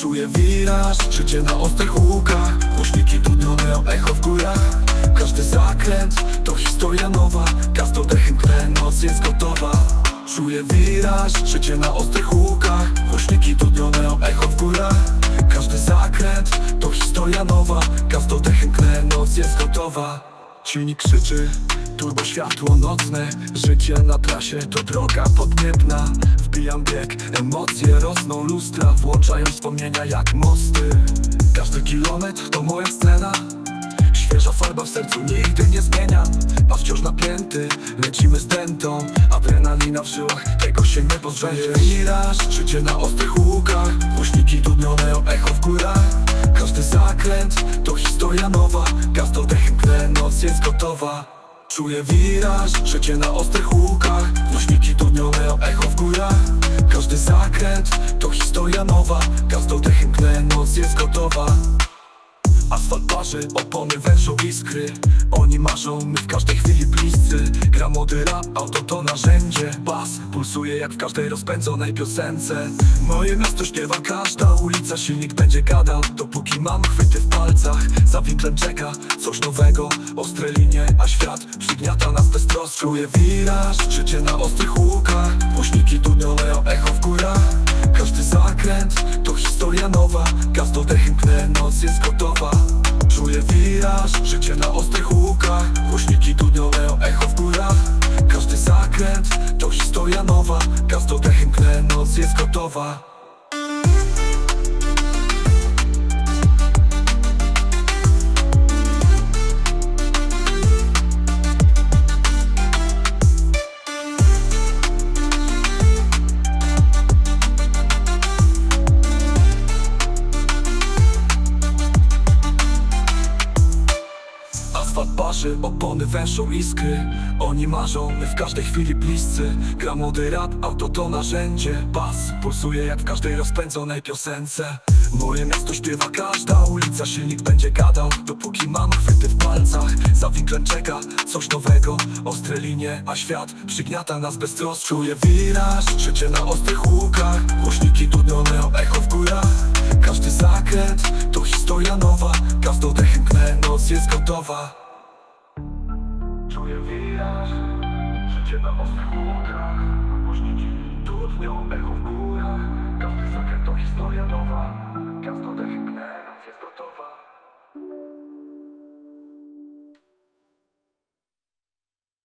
Czuję wiraż, życie na ostrych łukach. Głośniki dudnione o echo w górach. Każdy zakręt to historia nowa. Gaz dechem tle, noc jest gotowa. Czuję wiraż, życie na ostrych łukach. Głośniki dudnione o echo w górach. Każdy zakręt to historia nowa. Gaz dechem tle, noc jest gotowa. Silnik krzyczy, turbo światło nocne. Życie na trasie to droga podniebna. Wbijam bieg, emocje rosną lustra Włączają wspomnienia jak mosty. Każdy kilometr to moja scena. Świeża farba w sercu nigdy nie zmienia. A wciąż napięty, lecimy z dentą. Adrenalina w żyłach, tego się nie pozbędzie Miraż, życie na ostrych łukach. Głośniki dudnione o echo w górach. Każdy zakręt to historia nowa. Gaz do dechem noc jest gotowa Czuję wiraż, życie na ostrych łukach. Głośniki dudnione o echo w górach. Każdy zakręt to historia nowa. Gaz do noc jest gotowa Asfalt parzy, opony wężą iskry. Oni marzą, my w każdej chwili bliscy. Gra rap, auto to narzędzie. Bas pulsuje jak w każdej rozpędzonej piosence. Moje miasto śpiewa każda ulica Silnik będzie gadał, dopóki mam chwyty w palcach Za winklem czeka coś nowego. Ostre linie, a świat przygniata nas bez trosk Czuję wiraż, życie na ostrych łukach. Głośniki o echo w górach. Każdy zakręt to historia nowa. Gaz do dechem pnę, noc jest gotowa. Czuję wiraż, życie na ostrych łukach. Głośniki dudnione o echo w górach. Każdy zakręt to historia nowa. Gaz do dechem pnę, noc jest gotowa Asfalt parzy, opony węszą iskry. Oni marzą, my w każdej chwili bliscy. Gra młody rap, auto to narzędzie. Bas pulsuje jak w każdej rozpędzonej piosence. Moje miasto śpiewa każda ulica Silnik będzie gadał, dopóki mam chwyty w palcach Za winklem czeka coś nowego. Ostre linie, a świat przygniata nas bez trosk Czuję wiraż, życie na ostrych łukach. Głośniki dudnione o echo Czuję wiraż, życie na ostrych łąkach Głośniki dudnią, echo w górach. Każdy zakręt to historia nowa. Gaz dodech, pnę, jest gotowa.